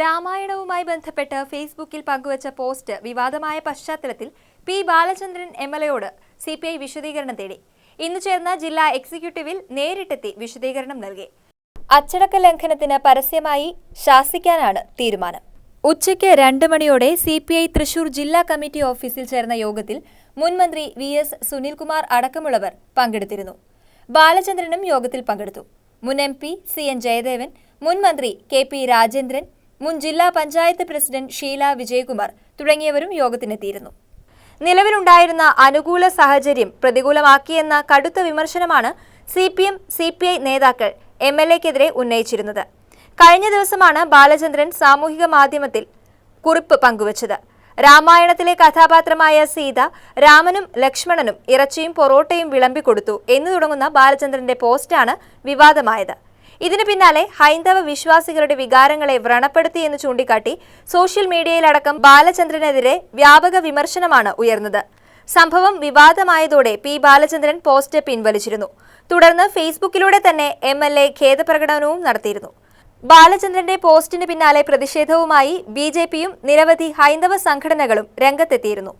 രാമായണവുമായി ബന്ധപ്പെട്ട് ഫേസ്ബുക്കിൽ പങ്കുവച്ച പോസ്റ്റ് വിവാദമായ പശ്ചാത്തലത്തിൽ പി ബാലചന്ദ്രൻ എം എൽ എയോട് സി പി ഐ വിശദീകരണം തേടി. ഇന്ന് ചേർന്ന ജില്ലാ എക്സിക്യൂട്ടീവിൽ നേരിട്ടെത്തി വിശദീകരണം നൽകി. അച്ചടക്ക ലംഘനത്തിന് പരസ്യമായി ശാസിക്കാനാണ് തീരുമാനം. ഉച്ചയ്ക്ക് രണ്ട് മണിയോടെ സി പി ഐ തൃശൂർ ജില്ലാ കമ്മിറ്റി ഓഫീസിൽ ചേർന്ന യോഗത്തിൽ മുൻമന്ത്രി വി എസ് സുനിൽകുമാർ അടക്കമുള്ളവർ പങ്കെടുത്തിരുന്നു. ബാലചന്ദ്രനും യോഗത്തിൽ പങ്കെടുത്തു. മുൻ M P C N Jayadevan മുൻമന്ത്രി കെ പി രാജേന്ദ്രൻ മുൻ ജില്ലാ പഞ്ചായത്ത് പ്രസിഡന്റ് ഷീല വിജയകുമാർ തുടങ്ങിയവരും യോഗത്തിനെത്തിയിരുന്നു. നിലവിലുണ്ടായിരുന്ന അനുകൂല സാഹചര്യം പ്രതികൂലമാക്കിയെന്ന കടുത്ത വിമർശനമാണ് C P M C P I നേതാക്കൾ എം എൽ എക്കെതിരെ ഉന്നയിച്ചിരുന്നത്. കഴിഞ്ഞ ദിവസമാണ് ബാലചന്ദ്രൻ സാമൂഹിക മാധ്യമത്തിൽ കുറിപ്പ് പങ്കുവച്ചത്. രാമായണത്തിലെ കഥാപാത്രമായ സീത രാമനും ലക്ഷ്മണനും ഇറച്ചിയും പൊറോട്ടയും വിളമ്പിക്കൊടുത്തു എന്നു തുടങ്ങുന്ന ബാലചന്ദ്രന്റെ പോസ്റ്റാണ് വിവാദമായത്. ഇതിന് പിന്നാലെ ഹൈന്ദവ വിശ്വാസികളുടെ വികാരങ്ങളെ വ്രണപ്പെടുത്തിയെന്ന് ചൂണ്ടിക്കാട്ടി സോഷ്യൽ മീഡിയയിലടക്കം ബാലചന്ദ്രനെതിരെ വ്യാപക വിമർശനമാണ് ഉയർന്നത്. സംഭവം വിവാദമായതോടെ പി ബാലചന്ദ്രൻ പോസ്റ്റ് പിൻവലിച്ചിരുന്നു. തുടർന്ന് ഫേസ്ബുക്കിലൂടെ തന്നെ എം എൽ എ ഖേദപ്രകടനവും നടത്തിയിരുന്നു. ബാലചന്ദ്രന്റെ പോസ്റ്റിന് പിന്നാലെ പ്രതിഷേധവുമായി ബി ജെ പിയും നിരവധി ഹൈന്ദവ സംഘടനകളും രംഗത്തെത്തിയിരുന്നു.